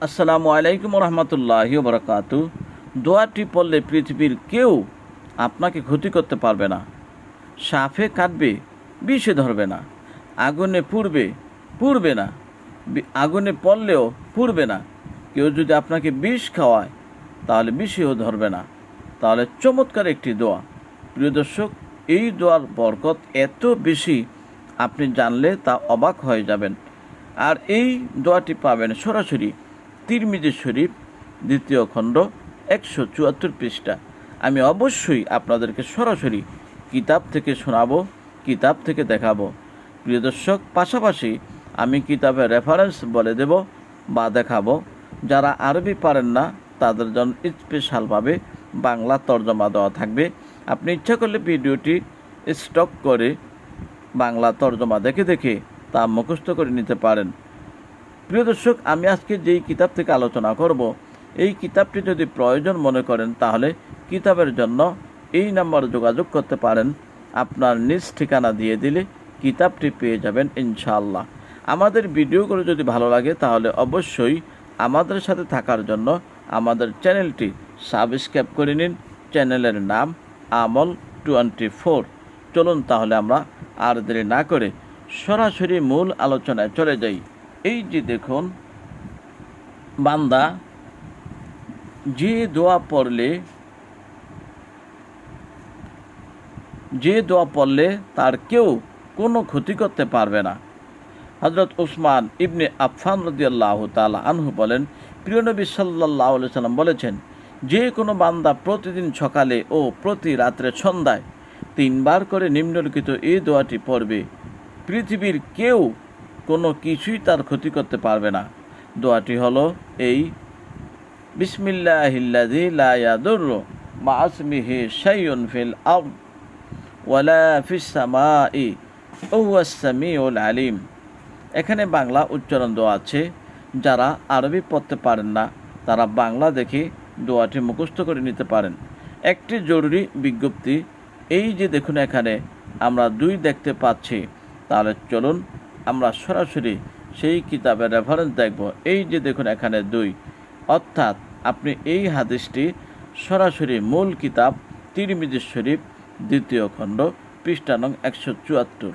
আসসালামু আলাইকুম রহমতুল্লাহি বরকাতু দোয়াটি পড়লে পৃথিবীর কেউ আপনাকে ক্ষতি করতে পারবে না। সাফে কাটবে বিষে ধরবে না। আগুনে পুড়বে পুড়বে না। আগুনে পড়লেও পুড়বে না। কেউ যদি আপনাকে বিষ খাওয়ায়, তাহলে বিষেও ধরবে না। তাহলে চমৎকার একটি দোয়া। প্রিয় দর্শক, এই দোয়ার বরকত এত বেশি আপনি জানলে তা অবাক হয়ে যাবেন। আর এই দোয়াটি পাবেন সরাসরি তিরমিজি শরীফ, দ্বিতীয় খণ্ড, একশো চুয়াত্তর পৃষ্ঠা। আমি অবশ্যই আপনাদেরকে সরাসরি কিতাব থেকে শোনাবো, কিতাব থেকে দেখাবো। প্রিয় দর্শক, পাশাপাশি আমি কিতাবের রেফারেন্স বলে দেব বা দেখাবো। যারা আরবি পারেন না, তাদের জন্য স্পেশালভাবে বাংলা তর্জমা দেওয়া থাকবে। আপনি ইচ্ছা করলে ভিডিওটি স্টক করে বাংলা তর্জমা দেখে দেখে তা মুখস্থ করে নিতে পারেন। প্রিয় দর্শক, আমি আজকে যেই কিতাব থেকে আলোচনা করব, এই কিতাবটি যদি প্রয়োজন মনে করেন, তাহলে কিতাবের জন্য এই নাম্বারে যোগাযোগ করতে পারেন। আপনার নিজ ঠিকানা দিয়ে দিলে কিতাবটি পেয়ে যাবেন ইনশাআল্লাহ। আমাদের ভিডিওগুলো যদি ভালো লাগে, তাহলে অবশ্যই আমাদের সাথে থাকার জন্য আমাদের চ্যানেলটি সাবস্ক্রাইব করে নিন। চ্যানেলের নাম আমল টোয়েন্টি ফোর। চলুন তাহলে আমরা আর দেরি না করে সরাসরি মূল আলোচনায় চলে যাই। এই যে দেখুন, বান্দা, যে দোয়া পড়লে, যে দোয়া পড়লে তার কেউ কোনো ক্ষতি করতে পারবে না। হজরত উসমান ইবনে আফফান রদিয়াল্লাহ তালা আনহু বলেন, প্রিয় নবী সাল্লাহ সাল্লাম বলেছেন, যে কোনো বান্দা প্রতিদিন সকালে ও প্রতি রাত্রে সন্ধ্যায় তিনবার করে নিম্নলিখিত এই দোয়াটি পড়বে। পৃথিবীর কেউ কোনো কিছুই তার ক্ষতি করতে পারবে না। দোয়াটি হলো এই, বিসমিল্লাহিল্লাযী লা ইয়াদুররু মা আসমিহি ফিল আরদ ওয়ালা ফিস সামাই ওয়া হুয়াস সামিউল আলিম। এখানে বাংলা উচ্চারণ দোয়া আছে, যারা আরবি পড়তে পারেন না, তারা বাংলা দেখে দোয়াটি মুখস্থ করে নিতে পারেন। একটি জরুরি বিজ্ঞপ্তি, এই যে দেখুন এখানে, আমরা দুই দেখতে পাচ্ছি। তাহলে চলুন আমরা সরাসরি সেই কিতাবের রেফারেন্স দেখব। এই যে দেখুন এখানে দুই। অর্থাৎ আপনি এই হাদিসটি সরাসরি মূল কিতাব তিরমিজি শরীফ, দ্বিতীয় খণ্ড পৃষ্ঠানং একশো চুয়াত্তর।